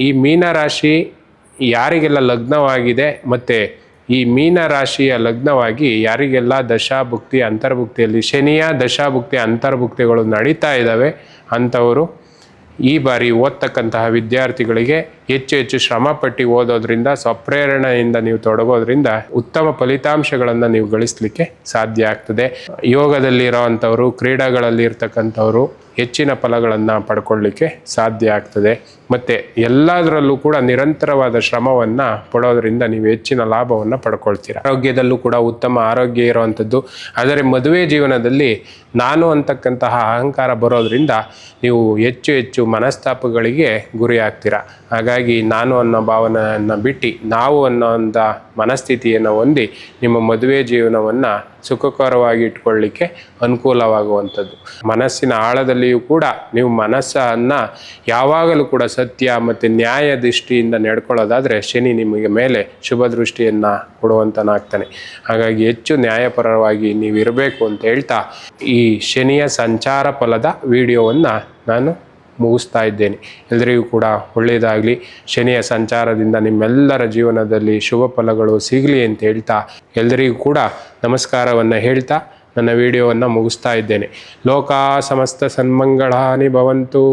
ಈ ಮೀನರಾಶಿ ಯಾರಿಗೆಲ್ಲ ಲಗ್ನವಾಗಿದೆ ಮತ್ತು ಈ ಮೀನರಾಶಿಯ ಲಗ್ನವಾಗಿ ಯಾರಿಗೆಲ್ಲ ದಶಾಭುಕ್ತಿ, ಅಂತರ್ಭುಕ್ತಿಯಲ್ಲಿ ಶನಿಯ ದಶಾಭುಕ್ತಿ, ಅಂತರ್ಭುಕ್ತಿಗಳು ನಡೀತಾ ಇದ್ದಾವೆ ಅಂಥವರು ಈ ಬಾರಿ ಓದ್ತಕ್ಕಂತಹ ವಿದ್ಯಾರ್ಥಿಗಳಿಗೆ ಹೆಚ್ಚು ಹೆಚ್ಚು ಶ್ರಮಪಟ್ಟು ಓದೋದ್ರಿಂದ, ಸ್ವಪ್ರೇರಣೆಯಿಂದ ನೀವು ತೊಡಗೋದ್ರಿಂದ ಉತ್ತಮ ಫಲಿತಾಂಶಗಳನ್ನು ನೀವು ಗಳಿಸಲಿಕ್ಕೆ ಸಾಧ್ಯ ಆಗ್ತದೆ. ಯೋಗದಲ್ಲಿರೋವಂಥವ್ರು ಕ್ರೀಡೆಗಳಲ್ಲಿ ಇರ್ತಕ್ಕಂಥವ್ರು ಹೆಚ್ಚಿನ ಫಲಗಳನ್ನು ಪಡ್ಕೊಳ್ಳಿಕ್ಕೆ ಸಾಧ್ಯ ಆಗ್ತದೆ. ಮತ್ತು ಎಲ್ಲದರಲ್ಲೂ ಕೂಡ ನಿರಂತರವಾದ ಶ್ರಮವನ್ನು ಪಡೋದ್ರಿಂದ ನೀವು ಹೆಚ್ಚಿನ ಲಾಭವನ್ನು ಪಡ್ಕೊಳ್ತೀರ. ಆರೋಗ್ಯದಲ್ಲೂ ಕೂಡ ಉತ್ತಮ ಆರೋಗ್ಯ ಇರುವಂಥದ್ದು ಆದರೆ ಮದುವೆ ಜೀವನದಲ್ಲಿ ನಾನು ಅಂತಕ್ಕಂತಹ ಅಹಂಕಾರ ಬರೋದ್ರಿಂದ ನೀವು ಹೆಚ್ಚು ಹೆಚ್ಚು ಮನಸ್ತಾಪಗಳಿಗೆ ಗುರಿ ಆಗ್ತೀರಾ ಹಾಗಾಗಿ ನಾನು ಅನ್ನೋ ಭಾವನೆಯನ್ನು ಬಿಟ್ಟು ನಾವು ಅನ್ನೋ ಒಂದು ಮನಸ್ಥಿತಿಯನ್ನು ಹೊಂದಿ ನಿಮ್ಮ ಮದುವೆ ಜೀವನವನ್ನು ಸುಖಕರವಾಗಿ ಇಟ್ಕೊಳ್ಳಿಕ್ಕೆ ಅನುಕೂಲವಾಗುವಂಥದ್ದು. ಮನಸ್ಸಿನ ಆಳದಲ್ಲಿಯೂ ಕೂಡ ನೀವು ಮನಸ್ಸನ್ನು ಯಾವಾಗಲೂ ಕೂಡ ಸತ್ಯ ಮತ್ತು ನ್ಯಾಯ ದೃಷ್ಟಿಯಿಂದ ನಡ್ಕೊಳ್ಳೋದಾದರೆ ಶನಿ ನಿಮಗೆ ಮೇಲೆ ಶುಭ ದೃಷ್ಟಿಯನ್ನು ಕೊಡುವಂತನಾಗ್ತಾನೆ. ಹಾಗಾಗಿ ಹೆಚ್ಚು ನ್ಯಾಯಪರವಾಗಿ ನೀವು ಇರಬೇಕು ಅಂತ ಹೇಳ್ತಾ ಈ ಶನಿಯ ಸಂಚಾರ ಫಲದ ವಿಡಿಯೋವನ್ನು ನಾನು ಮುಗಿಸ್ತಾ ಇದ್ದೇನೆ. ಎಲ್ಲರಿಗೂ ಕೂಡ ಒಳ್ಳೆಯದಾಗಲಿ. ಶನಿಯ ಸಂಚಾರದಿಂದ ನಿಮ್ಮೆಲ್ಲರ ಜೀವನದಲ್ಲಿ ಶುಭ ಫಲಗಳು ಸಿಗಲಿ ಅಂತ ಹೇಳ್ತಾ ಎಲ್ಲರಿಗೂ ಕೂಡ ನಮಸ್ಕಾರವನ್ನು ಹೇಳ್ತಾ ನನ್ನ ವಿಡಿಯೋವನ್ನು ಮುಗಿಸ್ತಾ ಇದ್ದೇನೆ. ಲೋಕ ಸಮಸ್ತ ಸನ್ಮಂಗಳಾನಿ ಭವಂತು.